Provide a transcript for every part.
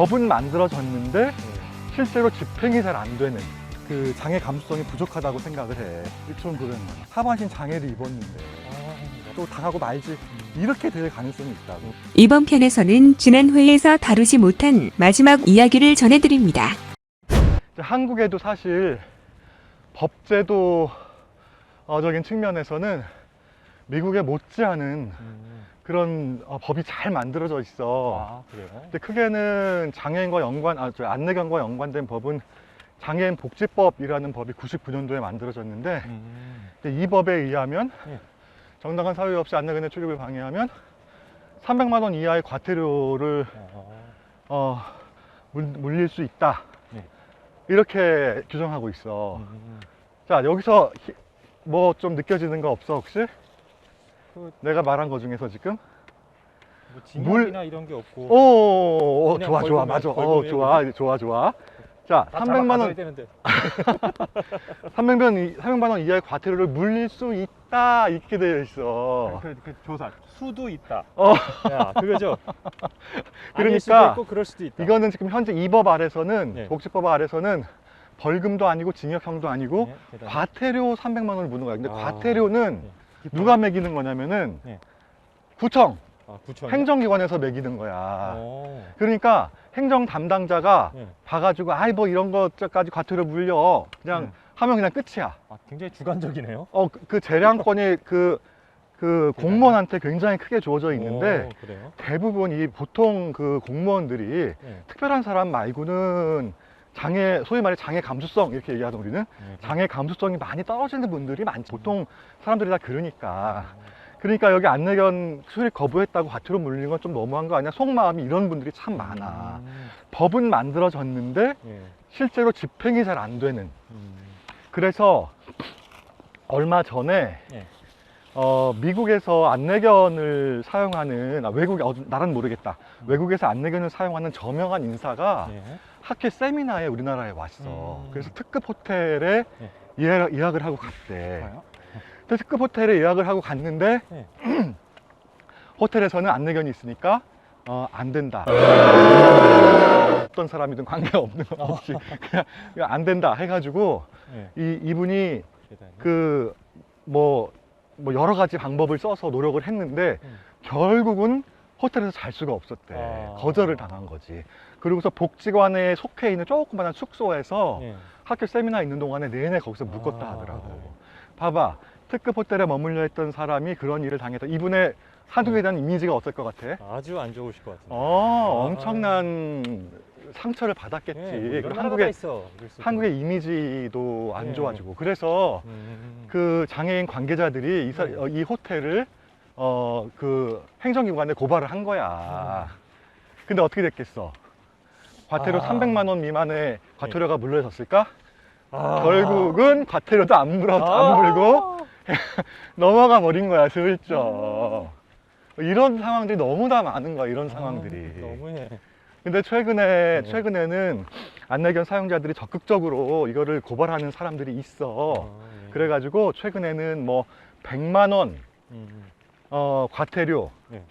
법은 만들어졌는데 네. 실제로 집행이 잘 안 되는 그 장애 감수성이 부족하다고 생각을 해. 좀 그런 거야. 하반신 장애를 입었는데 아, 또 당하고 말지 이렇게 될 가능성이 있다고. 이번 편에서는 지난 회에서 다루지 못한 마지막 이야기를 전해드립니다. 한국에도 사실 법제도적인 측면에서는 미국에 못지않은 음. 그런 어, 법이 잘 만들어져 있어. 아, 그래요? 근데 크게는 장애인과 연관, 아, 저 안내견과 연관된 법은 장애인 복지법이라는 법이 99년도에 만들어졌는데 음. 이제 이 법에 의하면 예. 정당한 사유 없이 안내견의 출입을 방해하면 300만 원 이하의 과태료를 어. 어, 물, 물릴 수 있다. 네. 이렇게 규정하고 있어. 음. 자 여기서 뭐 좀 느껴지는 거 없어 혹시? 그- 내가 말한 거 중에서 지금? 뭐 징역이나 이런 게 없고 오, 오, 그냥 좋아 좋아 벌금이야, 맞아. 어, 벌금이에요, 좋아 좋아 좋아. 자 다 300만 잡아가야 원 되는데. 300만 원, 이- 300만 원 이하의 과태료를 물릴 수 있다 이렇게 되어 있어. 그, 그 조사 수도 있다. 어. 야, 그거죠. 아닐 수도 그러니까 있고 그럴 수도 있다. 이거는 지금 현재 이 법 아래서는 네. 복지법 아래서는 벌금도 아니고 징역형도 아니고 네, 대단해. 과태료 300만 원을 묻는 거야. 근데 아. 과태료는 네. 누가 매기는 거냐면은 네. 구청, 아, 구청 행정기관에서 매기는 거야. 어. 그러니까 행정 담당자가 네. 봐가지고 아이 뭐 이런 것까지 과태료 물려 그냥 네. 하면 그냥 끝이야. 아, 굉장히 주관적이네요. 어그 재량권이 그 그 공무원한테 굉장히 크게 주어져 있는데 오? 대부분 이 보통 그 공무원들이 네. 특별한 사람 말고는 장애 소위 말해 장애 감수성 이렇게 얘기하던 우리는 네. 장애 감수성이 많이 떨어지는 분들이 많지. 보통 사람들이 다 그러니까. 아, 그러니까 여기 안내견 수립 거부했다고 과태료 물리는 건 좀 너무한 거 아니야? 속마음이 이런 분들이 참 많아. 음, 법은 만들어졌는데 예. 실제로 집행이 잘 안 되는. 음, 그래서 얼마 전에 예. 어, 미국에서 안내견을 사용하는 아, 외국 어, 나라는 모르겠다. 외국에서 안내견을 사용하는 저명한 인사가 예. 학회 세미나에 우리나라에 왔어. 음. 그래서 특급 호텔에 네. 예약, 예약을 하고 갔대. 근데 특급 호텔에 예약을 하고 갔는데 네. 호텔에서는 안내견이 있으니까 어, 안 된다. 어떤 사람이든 관계없는 거 없이 그냥, 그냥 안 된다 해가지고 예. 이, 이분이 대단해. 그뭐 뭐 여러 가지 방법을 써서 노력을 했는데 음. 결국은 호텔에서 잘 수가 없었대. 아. 거절을 당한 거지. 그리고서 복지관에 속해 있는 조그마한 숙소에서 예. 학교 세미나 있는 동안에 내내 거기서 묵었다 아. 하더라고. 봐봐. 특급 호텔에 머물러 있던 사람이 그런 일을 당했다. 이분의 한국에 대한 이미지가 어떨 것 같아? 아주 안 좋으실 것 같은데. 어, 아. 엄청난 상처를 받았겠지. 예, 뭐 한국의. 한국의 이미지도 안 예. 좋아지고. 그래서 음. 그 장애인 관계자들이 이, 사- 네. 어, 이 호텔을 어, 그 행정기관에 고발을 한 거야. 근데 어떻게 됐겠어? 과태료 아. 300만 원 미만의 과태료가 물려졌을까? 아. 결국은 과태료도 안 물어 아. 안 물고 넘어가 버린 거야 슬쩍. 이런 상황들이 너무나 많은 거야 이런 상황들이. 아, 너무해. 근데 최근에 네. 최근에는 안내견 사용자들이 적극적으로 이거를 고발하는 사람들이 있어. 아, 예. 그래가지고 최근에는 뭐 100만 원 음. 어, 과태료, 네.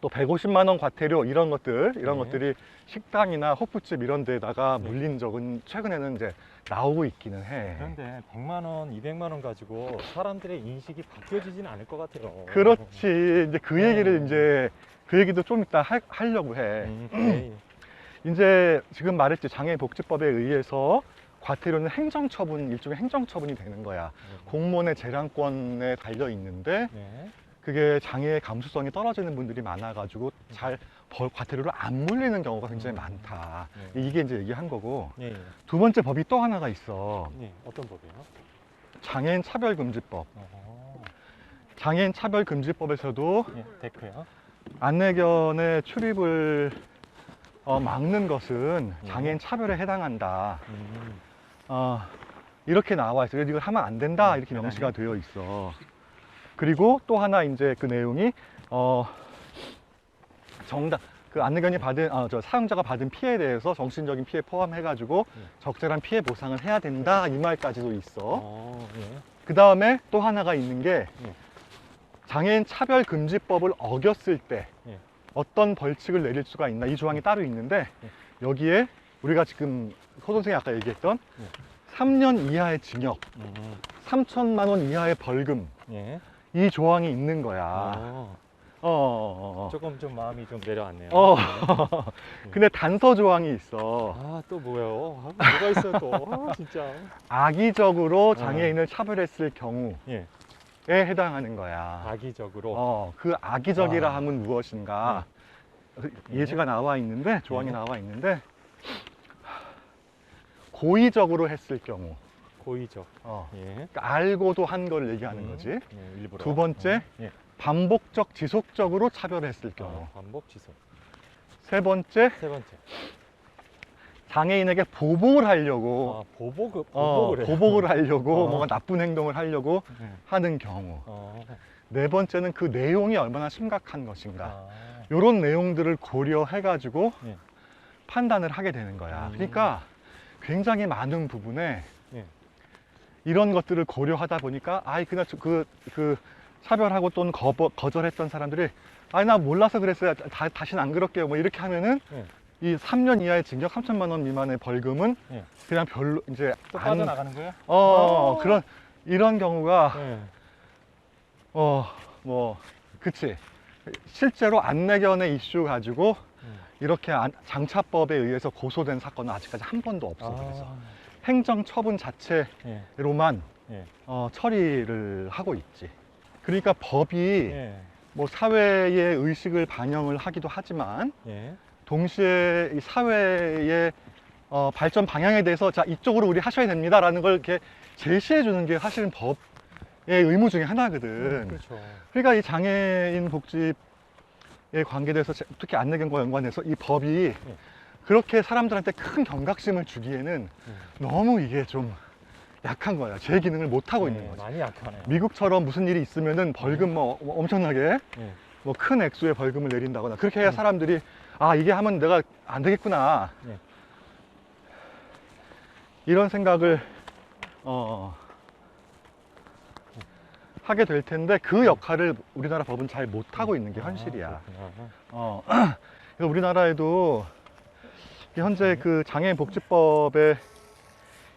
또 150만 원 과태료 이런 것들 이런 네. 것들이 식당이나 호프집 이런 데다가 네. 물린 적은 최근에는 이제 나오고 있기는 해. 그런데 100만 원, 200만 원 가지고 사람들의 인식이 바뀌어지진 않을 것 같아요. 그렇지. 이제 그 네. 얘기를 이제 그 얘기도 좀 이따 하, 하려고 해. 음, 예, 예. 이제 지금 말했지 장애복지법에 의해서 과태료는 행정처분 일종의 행정처분이 되는 거야. 공무원의 재량권에 달려 있는데 네. 그게 장애의 감수성이 떨어지는 분들이 많아가지고 잘벌 과태료를 안 물리는 경우가 굉장히 음. 많다. 네. 이게 이제 얘기한 거고 예, 예. 두 번째 법이 또 하나가 있어. 예. 어떤 법이에요? 장애인 차별금지법. 어, 장애인 차별금지법에서도 예, 데크요. 안내견의 출입을 어, 막는 것은 네. 장애인 차별에 해당한다. 음. 어, 이렇게 나와 있어요. 이걸 하면 안 된다. 이렇게. 명시가 되어 있어. 그리고 또 하나 이제 그 내용이 어, 정당 그 안내견이 받은 아, 저 사용자가 받은 피해에 대해서 정신적인 피해 포함해 가지고 네. 적절한 피해 보상을 해야 된다 이 말까지도 있어. 어, 예. 그 다음에 또 하나가 있는 게 네. 장애인 차별 금지법을 어겼을 때 네. 어떤 벌칙을 내릴 수가 있나 이 조항이 따로 있는데 네. 여기에 우리가 지금 소 선생이 아까 얘기했던 네. 3년 이하의 징역, 음. 3천만 원 이하의 벌금 예. 이 조항이 있는 거야. 어, 어, 어, 어. 조금 좀 마음이 좀 내려왔네요. 어. 네. 근데 단서 조항이 있어. 아, 또 뭐요? 아, 뭐가 있어요, 또? 아, 진짜. 악의적으로 장애인을 차별했을 경우에 예. 해당하는 거야. 악의적으로. 어, 그 악의적이라 아. 함은 무엇인가? 네. 예시가 나와 있는데 조항이 네. 나와 있는데 고의적으로 했을 경우, 고의적. 어, 예. 그러니까 알고도 한 걸 얘기하는 음, 거지. 예, 일부러. 두 번째, 어, 예. 반복적, 지속적으로 차별했을 경우. 어, 반복 지속. 세 번째, 세 번째. 장애인에게 보복을 하려고, 아, 보복을, 어, 보복을 하려고, 어. 뭔가 나쁜 행동을 하려고 예. 하는 경우. 어. 네 번째는 그 내용이 얼마나 심각한 것인가. 아. 이런 내용들을 고려해 가지고 예. 판단을 하게 되는 거야. 음. 그러니까 굉장히 많은 부분에 예. 이런 것들을 고려하다 보니까 아이 그냥 저- 그, 그 차별하고 또는 거, 거절했던 사람들이 아니 나 몰라서 그랬어요. 다, 다시는 안 그럴게요. 뭐 이렇게 하면은 예. 이 3년 이하의 징역 3천만 원 미만의 벌금은 예. 그냥 별로 이제 또 안- 빠져나가는 거예요? 어, 어. 그런 이런 경우가 예. 어 뭐 그치 실제로 안내견의 이슈 가지고 음. 이렇게 안- 장차법에 의해서 고소된 사건은 아직까지 한 번도 없어 그래서 아. 행정 처분 자체로만 예. 예. 어, 처리를 하고 있지. 그러니까 법이 예. 뭐 사회의 의식을 반영을 하기도 하지만 예. 동시에 이 사회의 어, 발전 방향에 대해서 자 이쪽으로 우리 하셔야 됩니다라는 걸 이렇게 제시해 주는 게 사실은 법의 의무 중에 하나거든. 그렇죠. 그러니까 이 장애인 복지에 관계돼서 제- 특히 안내견과 연관해서 이 법이 그렇게 사람들한테 큰 경각심을 주기에는 예. 너무 이게 좀 약한 거야. 제 기능을 못 하고 예, 있는 거지. 많이 약하네요. 미국처럼 무슨 일이 있으면은 벌금 뭐 엄청나게 예. 뭐큰 액수의 벌금을 내린다거나 그렇게 해야 음. 사람들이 아 이게 하면 내가 안 되겠구나 예. 이런 생각을 어 하게 될 텐데 그 역할을 우리나라 법은 잘 못 하고 있는 게 현실이야. 아, 그렇구나. 어, 그래서 우리나라에도 이 현재 네. 그 장애인 복지법에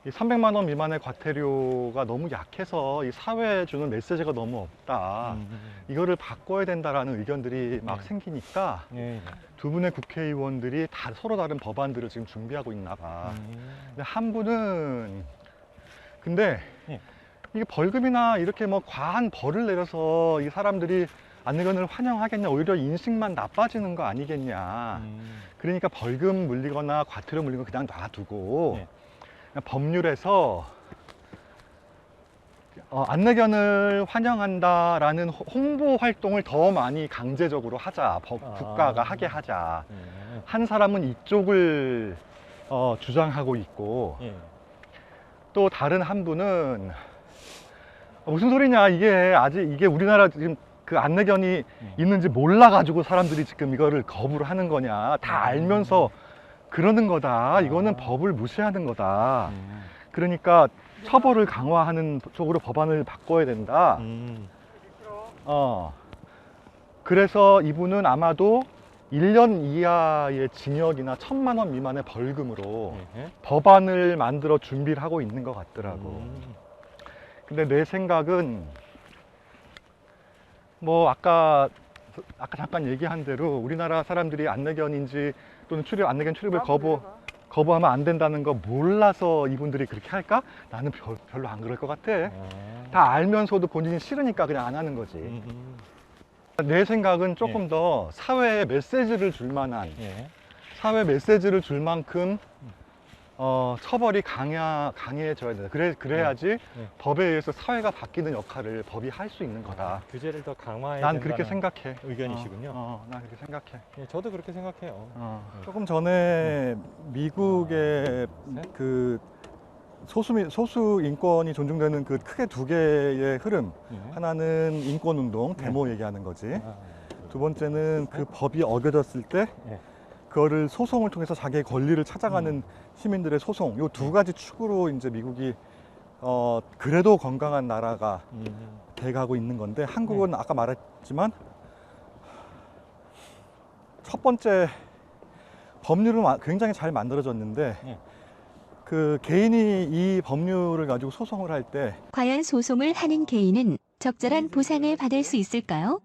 이 300만 원 미만의 과태료가 너무 약해서 이 사회에 주는 메시지가 너무 없다. 음, 이거를 바꿔야 된다라는 의견들이 막 네. 생기니까 예. 예. 두 분의 국회의원들이 다 서로 다른 법안들을 지금 준비하고 있나 봐. 음. 근데 한 분은 근데 예. 이게 벌금이나 이렇게 뭐 과한 벌을 내려서 이 사람들이 안내견을 환영하겠냐 오히려 인식만 나빠지는 거 아니겠냐 음. 그러니까 벌금 물리거나 과태료 물리는 거 그냥 놔두고 예. 그냥 법률에서 어, 안내견을 환영한다라는 호- 홍보 활동을 더 많이 강제적으로 하자 법, 아. 국가가 하게 하자 예. 한 사람은 이쪽을 어, 주장하고 있고 예. 또 다른 한 분은 어, 무슨 소리냐 이게 아직 이게 우리나라 지금 그 안내견이 예. 있는지 몰라가지고 사람들이 지금 이거를 거부를 하는 거냐 다 음. 알면서 그러는 거다 이거는 아. 법을 무시하는 거다 음. 그러니까 처벌을 강화하는 쪽으로 법안을 바꿔야 된다 음. 어 그래서 이분은 아마도 1년 이하의 징역이나 천만 원 미만의 벌금으로 예. 법안을 만들어 준비를 하고 있는 것 같더라고 음. 근데 내 생각은 뭐 아까 아까 잠깐 얘기한 대로 우리나라 사람들이 안내견인지 또는 출입 안내견 출입을 거부 거부하면 안 된다는 거 몰라서 이분들이 그렇게 할까? 나는 별, 별로 안 그럴 것 같아. 아. 다 알면서도 본인이 싫으니까 그냥 안 하는 거지. 음. 내 생각은 조금 더 사회에 메시지를 줄 만한 예. 사회 메시지를 줄 만큼 어, 처벌이 강해, 강해져야 된다. 그래, 그래야지 네. 법에 의해서 사회가 바뀌는 역할을 법이 할 수 있는 거다. 규제를 더 강화해야 난 그렇게 생각해. 의견이시군요. 어, 어, 난 그렇게 생각해. 예, 저도 그렇게 생각해요. 어. 네. 조금 전에 미국의 네? 그 소수, 소수 인권이 존중되는 그 크게 두 개의 흐름. 예. 하나는 인권 운동, 네. 데모 얘기하는 거지. 아, 두 번째는 그 법이 어겨졌을 때 네. 그거를 소송을 통해서 자기의 권리를 찾아가는 시민들의 소송. 요두 네. 가지 축으로 이제 미국이 어 그래도 건강한 나라가 음. 돼가고 있는 건데 한국은 아까 말했지만 첫 번째 법률은 와- 굉장히 잘 만들어졌는데 예. 그 개인이 이 법률을 가지고 소송을 할 때 과연 소송을 하는 개인은 적절한 보상을 받을 수 있을까요?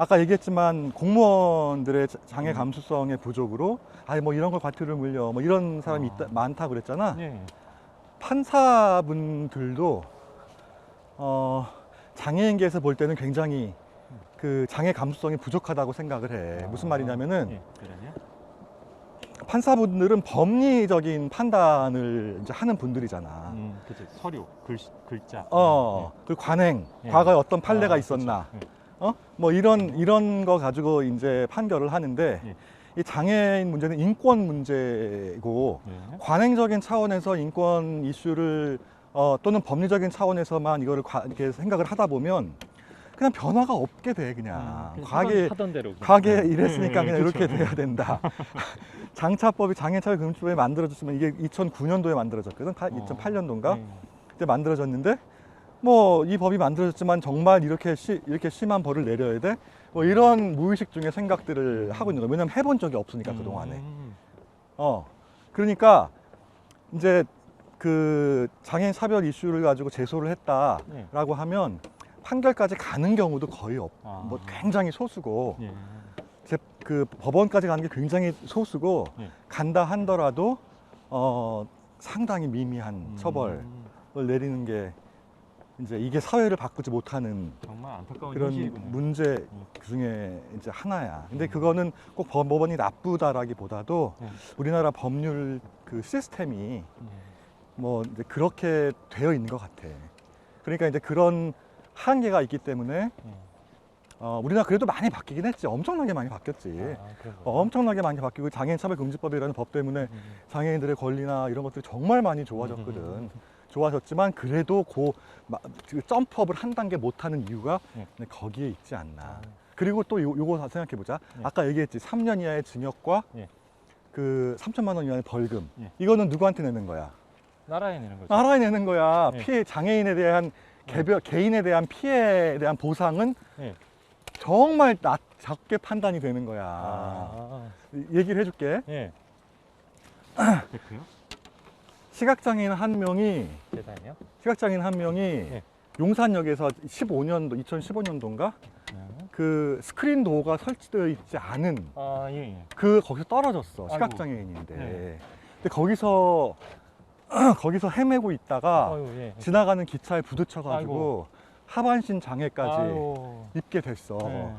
아까 얘기했지만 공무원들의 자- 장애 감수성의 부족으로 아니 뭐 이런 걸 과태료를 물려 뭐 이런 사람이 아. 있다, 많다 그랬잖아. 예. 판사분들도 어, 장애인계에서 볼 때는 굉장히 그 장애 감수성이 부족하다고 생각을 해. 무슨 말이냐면은 예. 그러냐? 판사분들은 법리적인 판단을 이제 하는 분들이잖아. 음, 그치. 서류, 글씨, 글자. 어, 그리고 관행, 예. 과거에 어떤 판례가 아, 있었나, 그쵸. 어, 뭐 이런 이런 거 가지고 이제 판결을 하는데 예. 이 장애인 문제는 인권 문제고 예. 예. 관행적인 차원에서 인권 이슈를 어, 또는 법리적인 차원에서만 이거를 과- 이렇게 생각을 하다 보면 그냥 변화가 없게 돼 그냥 그냥 과거에 하던, 하던 대로. 과거에 예. 이랬으니까 예, 그냥 그쵸. 이렇게 돼야 된다. 장차법이 장애차별 금지법이 만들어졌으면 이게 2009년도에 만들어졌거든. 어. 2008년도인가? 예. 그때 만들어졌는데 뭐 이 법이 만들어졌지만 정말 이렇게 시, 이렇게 심한 벌을 내려야 돼? 뭐 이런 무의식 중에 생각들을 하고 있는 거야. 왜냐면 해본 적이 없으니까 그 동안에. 음. 어. 그러니까 이제 그 장애인 차별 이슈를 가지고 제소를 예. 했다라고 하면 판결까지 가는 경우도 거의 없. 아. 뭐 굉장히 소수고 예. 제, 그 법원까지 가는 게 굉장히 소수고 예. 간다 한더라도 어 상당히 미미한 처벌을 음. 내리는 게 이제 이게 사회를 바꾸지 못하는 정말 안타까운 그런 현실이군요. 문제 중에 이제 하나야. 근데 음. 그거는 꼭 법원이 나쁘다라기보다도 네. 우리나라 법률 그 시스템이 예. 뭐 이제 그렇게 되어 있는 것 같아. 그러니까 이제 그런 한계가 있기 때문에 예. 어, 우리나라 그래도 많이 바뀌긴 했지. 엄청나게 많이 바뀌었지. 아, 어. 엄청나게 많이 바뀌고 장애인 차별 금지법이라는 법 때문에 음. 장애인들의 권리나 이런 것들이 정말 많이 좋아졌거든. 음. 좋아졌지만 그래도 그 점프업을 한 단계 못하는 이유가 네. 거기에 있지 않나. 아, 그리고 또 요, 요거 생각해 보자. 네. 아까 얘기했지. 3년 이하의 징역과 네. 그 3천만 원 이하의 벌금. 네. 이거는 누구한테 내는 거야? 나라에 내는 거죠. 나라에 내는 거야. 네. 피해 장애인에 대한 개별 개인에 대한 피해에 대한 보상은 네. 정말 낮, 적게 판단이 되는 거야. 아, 얘기를 해줄게. 예. 됐고요. 시각장애인 한 명이 계단이요? 시각장애인 한 명이 네. 용산역에서 15년도 2015년도인가 네. 그 스크린 도어가 설치되어 있지 않은 아, 예, 예. 그 거기서 떨어졌어. 시각장애인인데 네. 근데 거기서 거기서 헤매고 있다가 아유, 예. 지나가는 기차에 부딪혀 가지고 하반신 장애까지 아유. 입게 됐어. 네.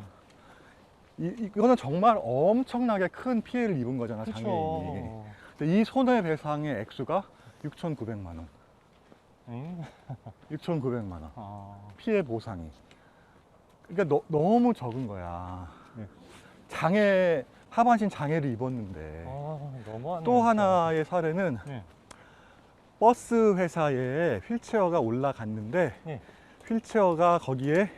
이, 이거는 정말 엄청나게 큰 피해를 입은 거잖아 장애인이. 그쵸. 근데 이 손해배상의 액수가 6,900만 원. 음. 6,900만 원. 아, 피해 보상이. 그러니까 너, 너무 적은 거야. 네. 장애 하반신 장애를 입었는데 아. 또 하나의 사례는 네. 버스 회사에 휠체어가 올라갔는데 네. 휠체어가 거기에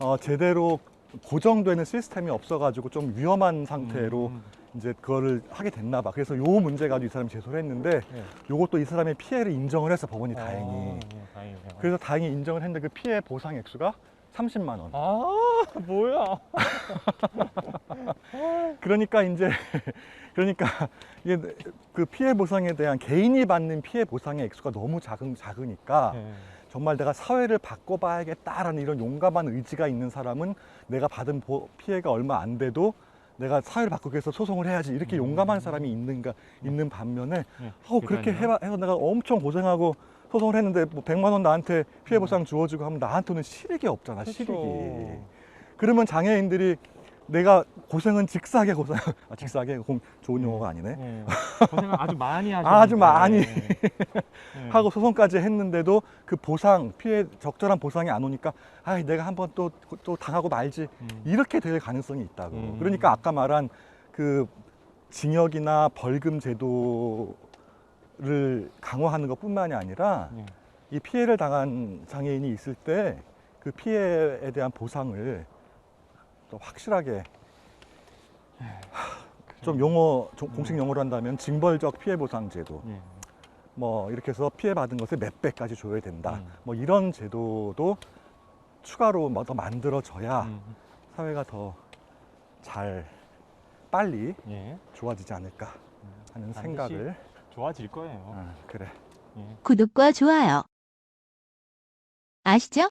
어, 제대로 고정되는 시스템이 없어가지고 좀 위험한 상태로 음, 이제 그거를 하게 됐나 봐. 그래서 요 문제 가지고 이 사람이 제소를 했는데 네. 요것도 이 사람의 피해를 인정을 했어 법원이 다행히. 아, 예, 다행이네요. 그래서 다행히 인정을 했는데 그 피해 보상 액수가 30만 원. 아, 뭐야? 그러니까 이제 그러니까 이게 그 피해 보상에 대한 개인이 받는 피해 보상의 액수가 너무 작은 작으니까 네. 정말 내가 사회를 바꿔봐야겠다라는 이런 용감한 의지가 있는 사람은 내가 받은 보- 피해가 얼마 안 돼도 내가 사회를 바꾸기 위해서 소송을 해야지 이렇게 음. 용감한 사람이 있는가 있는 반면에 네. 어 그렇게? 해봐 해서 내가 엄청 고생하고 소송을 했는데 뭐 100만 원 나한테 피해 보상 주어지고 하면 나한테는 실익이 없잖아 그쵸. 실익이 그러면 장애인들이 내가 고생은 직사게 고생 아 직사게 공 좋은 용어가 아니네 네. 고생을 아주 많이 하셨는데 아주 많이 네. 하고 소송까지 했는데도 그 보상 피해 적절한 보상이 안 오니까 아 내가 한번 또 또 당하고 말지 음. 이렇게 될 가능성이 있다고 음. 그러니까 아까 말한 그 징역이나 벌금 제도를 강화하는 것뿐만이 아니라 네. 이 피해를 당한 장애인이 있을 때 그 피해에 대한 보상을 또 확실하게 하, 좀 용어 조- 공식 용어로 한다면 징벌적 피해 보상 제도 네. 뭐 이렇게 해서 피해 받은 것의 몇 배까지 줘야 된다 음. 뭐 이런 제도도 추가로 뭐더 만들어져야 음. 사회가 더 잘 빨리 예, 좋아지지 않을까 하는 생각을 좋아질 거예요. 어, 그래 예. 구독과 좋아요. 아시죠?